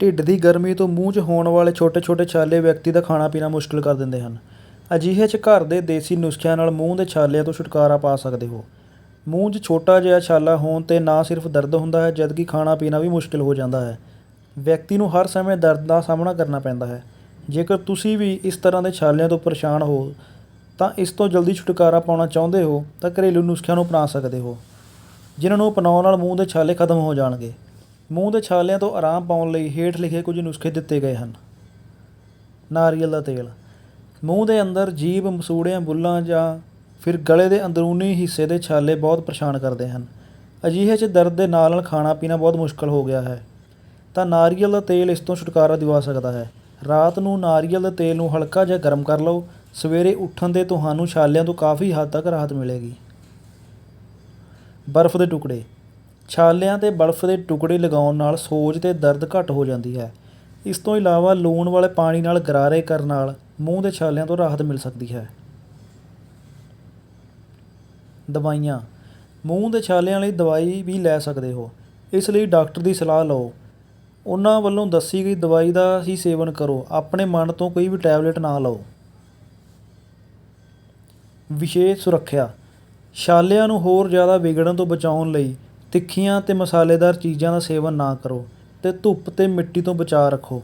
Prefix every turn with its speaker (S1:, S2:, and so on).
S1: ਢਿੱਡ ਦੀ ਗਰਮੀ ਤੋਂ ਮੂੰਹ 'ਚ ਹੋਣ ਵਾਲੇ ਛੋਟੇ-ਛੋਟੇ ਛਾਲੇ ਵਿਅਕਤੀ ਦਾ ਖਾਣਾ ਪੀਣਾ ਮੁਸ਼ਕਲ ਕਰ ਦਿੰਦੇ ਹਨ। ਅਜਿਹੇ 'ਚ ਘਰ ਦੇ ਦੇਸੀ ਨੁਸਖਿਆਂ ਨਾਲ ਮੂੰਹ ਦੇ ਛਾਲਿਆਂ ਤੋਂ ਛੁਟਕਾਰਾ ਪਾ ਸਕਦੇ ਹੋ। ਮੂੰਹ 'ਚ ਛੋਟਾ ਜਿਹਾ ਛਾਲਾ ਹੋਣ 'ਤੇ ਨਾ ਸਿਰਫ ਦਰਦ ਹੁੰਦਾ ਹੈ, ਜਦਕਿ ਖਾਣਾ ਪੀਣਾ ਵੀ ਮੁਸ਼ਕਿਲ ਹੋ ਜਾਂਦਾ ਹੈ। ਵਿਅਕਤੀ ਨੂੰ ਹਰ ਸਮੇਂ ਦਰਦ ਦਾ ਸਾਹਮਣਾ ਕਰਨਾ ਪੈਂਦਾ ਹੈ। ਜੇਕਰ ਤੁਸੀਂ ਵੀ ਇਸ ਤਰ੍ਹਾਂ ਦੇ ਛਾਲਿਆਂ ਤੋਂ ਪਰੇਸ਼ਾਨ ਹੋ, ਤਾਂ ਇਸ ਤੋਂ ਜਲਦੀ ਛੁਟਕਾਰਾ ਪਾਉਣਾ ਚਾਹੁੰਦੇ ਹੋ, ਤਾਂ ਘਰੇਲੂ ਨੁਸਖਿਆਂ ਨੂੰ ਅਪਣਾ ਸਕਦੇ ਹੋ, ਜਿਨ੍ਹਾਂ ਨੂੰ ਅਪਣਾਉਣ ਨਾਲ ਮੂੰਹ ਦੇ ਛਾਲੇ ਖਤਮ ਹੋ ਜਾਣਗੇ। ਮੂੰਹ ਦੇ ਛਾਲਿਆਂ ਤੋਂ ਆਰਾਮ ਪਾਉਣ ਲਈ ਹੇਠ ਲਿਖੇ ਕੁਝ ਨੁਸਖੇ ਦਿੱਤੇ ਗਏ ਹਨ। ਨਾਰੀਅਲ ਦਾ ਤੇਲ। ਮੂੰਹ ਦੇ ਅੰਦਰ ਜੀਭ, ਮਸੂੜਿਆਂ, ਬੁੱਲਾਂ ਜਾਂ ਫਿਰ ਗਲੇ ਦੇ ਅੰਦਰੂਨੀ ਹਿੱਸੇ ਦੇ ਛਾਲੇ ਬਹੁਤ ਪਰੇਸ਼ਾਨ ਕਰਦੇ ਹਨ। ਅਜਿਹੇ 'ਚ ਦਰਦ ਦੇ ਨਾਲ ਨਾਲ ਖਾਣਾ ਪੀਣਾ ਬਹੁਤ ਮੁਸ਼ਕਲ ਹੋ ਗਿਆ ਹੈ। ਤਾਂ ਨਾਰੀਅਲ ਦਾ ਤੇਲ ਇਸ ਤੋਂ ਛੁਟਕਾਰਾ ਦਿਵਾ ਸਕਦਾ ਹੈ। ਰਾਤ ਨੂੰ ਨਾਰੀਅਲ ਦੇ ਤੇਲ ਨੂੰ ਹਲਕਾ ਜਿਹਾ ਗਰਮ ਕਰ ਲਓ। ਸਵੇਰੇ ਉੱਠਣ ਦੇ ਤੁਹਾਨੂੰ ਛਾਲਿਆਂ ਤੋਂ ਕਾਫੀ ਹੱਦ ਤੱਕ ਰਾਹਤ ਮਿਲੇਗੀ। ਬਰਫ਼ ਦੇ ਟੁਕੜੇ। ਛਾਲਿਆਂ ਤੇ ਬਰਫ਼ ਦੇ ਟੁਕੜੇ ਲਗਾਉਣ ਨਾਲ ਸੋਜ ਅਤੇ ਦਰਦ ਘੱਟ ਹੋ ਜਾਂਦੀ ਹੈ। ਇਸ ਤੋਂ ਇਲਾਵਾ ਲੂਣ ਵਾਲੇ ਪਾਣੀ ਨਾਲ ਗਰਾਰੇ ਕਰਨ ਨਾਲ ਮੂੰਹ ਦੇ ਛਾਲਿਆਂ ਤੋਂ ਰਾਹਤ ਮਿਲ ਸਕਦੀ ਹੈ। ਦਵਾਈਆਂ। ਮੂੰਹ ਦੇ ਛਾਲਿਆਂ ਲਈ ਦਵਾਈ ਵੀ ਲੈ ਸਕਦੇ ਹੋ। ਇਸ ਲਈ ਡਾਕਟਰ ਦੀ ਸਲਾਹ ਲਓ। ਉਹਨਾਂ ਵੱਲੋਂ ਦੱਸੀ ਗਈ ਦਵਾਈ ਦਾ ਹੀ ਸੇਵਨ ਕਰੋ। ਆਪਣੇ ਮਨ ਤੋਂ ਕੋਈ ਵੀ ਟੈਬਲੇਟ ਨਾ ਲਓ। ਵਿਸ਼ੇਸ਼ ਸੁਰੱਖਿਆ। ਛਾਲਿਆਂ ਨੂੰ ਹੋਰ ਜ਼ਿਆਦਾ ਵਿਗੜਨ ਤੋਂ ਬਚਾਉਣ ਲਈ ਤਿੱਖੀਆਂ ਅਤੇ ਮਸਾਲੇਦਾਰ ਚੀਜ਼ਾਂ ਦਾ ਸੇਵਨ ਨਾ ਕਰੋ ਅਤੇ ਧੁੱਪ ਅਤੇ ਮਿੱਟੀ ਤੋਂ ਬਚਾਅ ਰੱਖੋ।